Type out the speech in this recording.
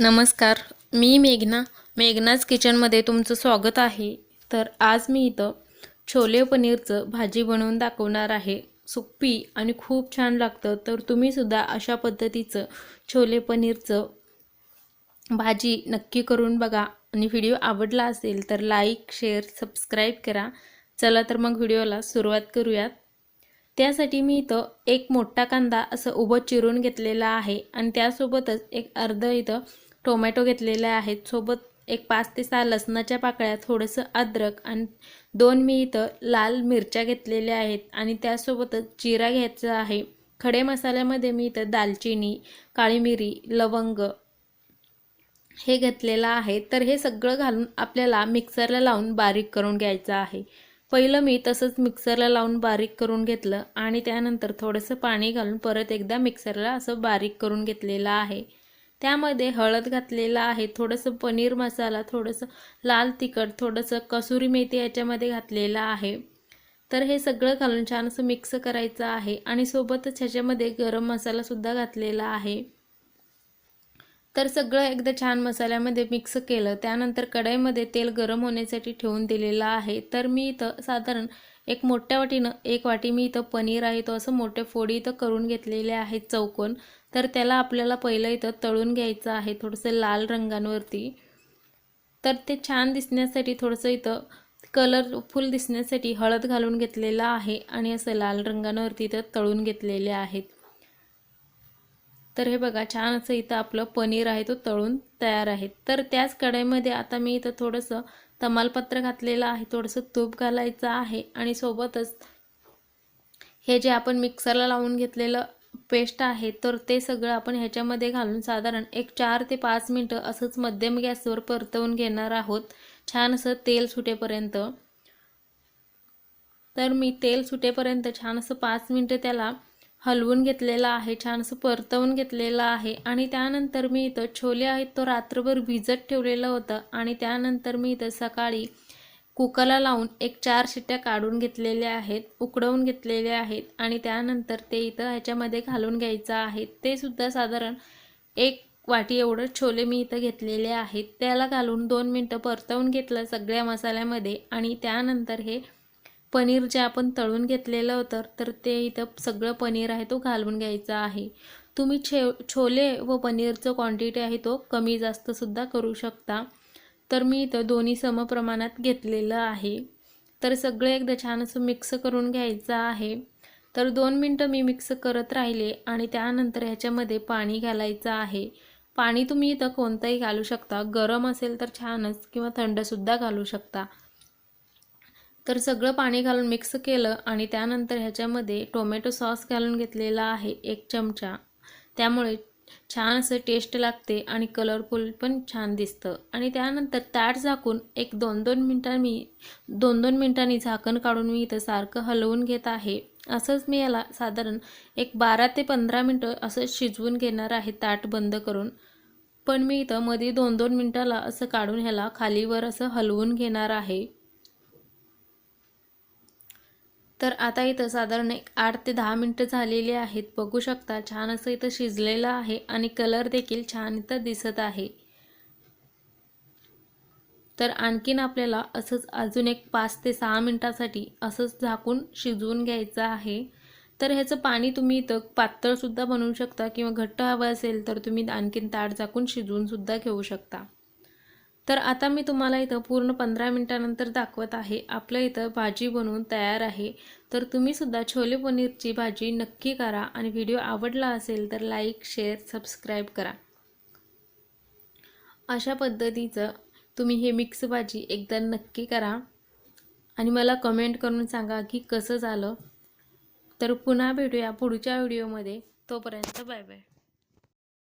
नमस्कार मी मेघना. मेघनाच किचनमध्ये तुमचं स्वागत आहे. तर आज मी इथं छोले पनीरचं भाजी बनवून दाखवणार आहे. सुप्पी आणि खूप छान लागतं. तर तुम्हीसुद्धा अशा पद्धतीचं छोले पनीरचं भाजी नक्की करून बघा. आणि व्हिडिओ आवडला असेल तर लाईक शेअर सबस्क्राईब करा. चला तर मग व्हिडिओला सुरुवात करूयात. त्यासाठी मी इथं एक मोठा कांदा असं उभं चिरून घेतलेला आहे. आणि त्यासोबतच एक अर्ध इथं टोमॅटो घेतलेले आहेत. सोबत एक पाच ते सहा लसणाच्या पाकळ्या थोडंसं अद्रक आणि दोन मी इथं लाल मिरच्या घेतलेल्या आहेत. आणि त्यासोबतच जिरा घ्यायचा आहे. खडे मसाल्यामध्ये मी इथं दालचिनी काळी मिरी लवंग हे घेतलेलं आहे. तर हे सगळं घालून आपल्याला मिक्सरला लावून बारीक करून घ्यायचं आहे. पहिलं मी तसंच मिक्सरला लावून बारीक करून घेतलं आणि त्यानंतर थोडंसं पाणी घालून परत एकदा मिक्सरला असं बारीक करून घेतलेलं आहे. त्यामध्ये हळद घातलेलं आहे थोडंसं पनीर मसाला थोडंसं लाल तिखट थोडंसं कसुरी मेथी याच्यामध्ये घातलेलं आहे. तर हे सगळं घालून छान असं मिक्स करायचं आहे आणि सोबतच ह्याच्यामध्ये गरम मसालासुद्धा घातलेला आहे. तर सगळं एकदा छान मसाल्यामध्ये मिक्स केलं. त्यानंतर कढईमध्ये तेल गरम होण्यासाठी ठेवून दिलेलं आहे. तर मी इथं साधारण एक मोठ्या वाटीनं एक वाटी मी इथं पनीर आहे तो असं मोठे फोडी इथं करून घेतलेले आहेत चौकोन. तर त्याला आपल्याला पहिलं इथं तळून घ्यायचं आहे थोडंसं लाल रंगांवरती. तर ते छान दिसण्यासाठी थोडंसं इथं कलरफुल दिसण्यासाठी हळद घालून घेतलेलं आहे आणि असं लाल रंगांवरती इथं तळून घेतलेले आहेत. तर हे बघा छान असं इथं आपलं पनीर आहे तो तळून तयार आहे. तर त्याच कढाईमध्ये आता मी इथं थोडंसं तमालपत्र घातलेलं आहे थोडंसं तूप घालायचं आहे आणि सोबतच हे जे आपण मिक्सरला लावून घेतलेलं पेस्ट आहे तर ते सगळं आपण ह्याच्यामध्ये घालून साधारण एक चार ते पाच मिनटं असंच मध्यम गॅसवर परतवून घेणार आहोत. छान असं तेल सुटेपर्यंत. तर मी तेल सुटेपर्यंत छान असं पाच मिनटं त्याला हलवून घेतलेलं आहे छानसं परतवून घेतलेलं आहे. आणि त्यानंतर मी इथं छोले आहेत तो रात्रभर भिजत ठेवलेलं होतं. आणि त्यानंतर मी इथं सकाळी कुकरला लावून एक चार शिट्ट्या काढून घेतलेल्या आहेत उकडवून घेतलेल्या आहेत. आणि त्यानंतर ते इथं ह्याच्यामध्ये घालून घ्यायचं आहे. ते सुद्धा साधारण एक वाटी एवढं छोले मी इथं घेतलेले आहेत. त्याला घालून दोन मिनटं परतवून घेतलं सगळ्या मसाल्यामध्ये. आणि त्यानंतर हे पनीर जे आपण तळून घेतलेलं होतं तर ते इथं सगळं पनीर आहे तो घालून घ्यायचा आहे. तुम्ही छे छोले व पनीरचं क्वांटिटी आहे तो कमी जास्तसुद्धा करू शकता. तर मी इथं दोन्ही समप्रमाणात घेतलेलं आहे. तर सगळं एकदा छान असं मिक्स करून घ्यायचं आहे. तर दोन मिनटं मी मिक्स करत राहिले आणि त्यानंतर ह्याच्यामध्ये पाणी घालायचं आहे. पाणी तुम्ही इथं कोणतंही घालू शकता. गरम असेल तर छानच किंवा थंडसुद्धा घालू शकता. तर सगळं पाणी घालून मिक्स केलं आणि त्यानंतर ह्याच्यामध्ये टोमॅटो सॉस घालून घेतलेला आहे एक चमचा. त्यामुळे छान असं टेस्ट लागते आणि कलरफुल पण छान दिसतं. आणि त्यानंतर ताट झाकून एक दोन दोन मिनटांनी मी दोन दोन मिनटांनी झाकण काढून मी इथं सारखं हलवून घेत आहे. असंच मी याला साधारण एक बारा ते पंधरा मिनटं असं शिजवून घेणार आहे ताट बंद करून. पण मी इथं मध्ये दोन दोन मिनटाला असं काढून ह्याला खालीवर असं हलवून घेणार आहे. तर आता इथं साधारण एक आठ ते दहा मिनटं झालेली आहेत. बघू शकता छान असं इथं शिजलेलं आहे आणि कलर देखील छान इथं दिसत आहे. तर आणखीन आपल्याला असंच अजून एक पाच ते सहा मिनटासाठी असंच झाकून शिजवून घ्यायचं आहे. तर ह्याचं पाणी तुम्ही इथं पातळसुद्धा बनवू शकता किंवा घट्ट हवं असेल तर तुम्ही आणखीन ताट झाकून शिजवूनसुद्धा घेऊ शकता. तर आता मी तुम्हाला इथं पूर्ण पंधरा मिनटानंतर दाखवत आहे. आपलं इथं भाजी बनवून तयार आहे. तर तुम्हीसुद्धा छोले पनीरची भाजी नक्की करा आणि व्हिडिओ आवडला असेल तर लाईक शेअर सबस्क्राईब करा. अशा पद्धतीचं तुम्ही हे मिक्स भाजी एकदा नक्की करा. आणि मला कमेंट करून सांगा की कसं झालं. तर पुन्हा भेटूया पुढच्या व्हिडिओमध्ये तोपर्यंत बाय बाय